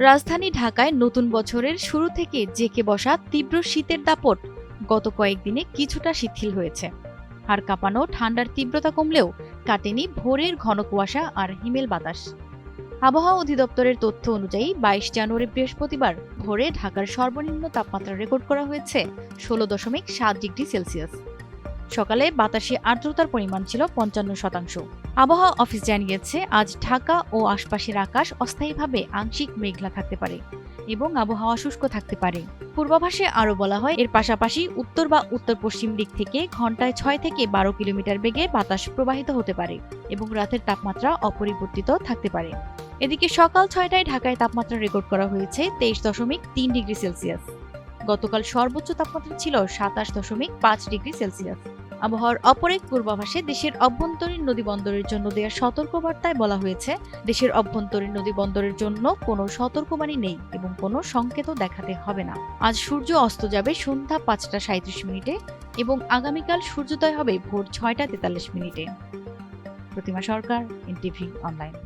রাজধানী ঢাকায় নতুন বছরের শুরু থেকে জেকে বসা তীব্র শীতের দাপট গত কয়েকদিনে কিছুটা শিথিল হয়েছে। হাড় কাঁপানো, ঠান্ডার তীব্রতা কমলেও কাটেনি ভোরের ঘন কুয়াশা আর হিমেল বাতাস। আবহাওয়া অধিদপ্তরের তথ্য অনুযায়ী বাইশ জানুয়ারি বৃহস্পতিবার ভোরে ঢাকার সর্বনিম্ন তাপমাত্রা রেকর্ড করা হয়েছে ষোলো দশমিক সাত ডিগ্রি সেলসিয়াস। সকালে বাতাসে আর্দ্রতার পরিমাণ ছিল পঞ্চান্ন শতাংশ। আবহাওয়া অফিস জানিয়েছে, আজ ঢাকা ও আশপাশের আকাশ অস্থায়ীভাবে আংশিক মেঘলা থাকতে পারে এবং আবহাওয়া শুষ্ক থাকতে পারে। পূর্বাভাসে আরও বলা হয়, এর পাশাপাশি উত্তর বা উত্তর পশ্চিম দিক থেকে ঘন্টায় ছয় থেকে বারো কিলোমিটার বেগে বাতাস প্রবাহিত হতে পারে এবং রাতের তাপমাত্রা অপরিবর্তিত থাকতে পারে। এদিকে সকাল ছয়টায় ঢাকায় তাপমাত্রা রেকর্ড করা হয়েছে তেইশ দশমিক তিন ডিগ্রি সেলসিয়াস। গতকাল সর্বোচ্চ তাপমাত্রা ছিল সাতাশ দশমিক পাঁচ ডিগ্রি সেলসিয়াস। আবহাওয়ার অপর এক পূর্বাভাসে দেশের অভ্যন্তরীণ নদী বন্দরের জন্য দেওয়া সতর্কবার্তায় বলা হয়েছে, দেশের অভ্যন্তরীণ নদী বন্দরের জন্য কোনো সতর্কবাণী নেই এবং কোনো সংকেতও দেখাতে হবে না। আজ সূর্য অস্ত যাবে সন্ধ্যা পাঁচটা সাঁত্রিশ মিনিটে এবং আগামীকাল সূর্যোদয় হবে ভোর ছয়টা তেতাল্লিশ মিনিটে। Pratima Sarkar, NTV online.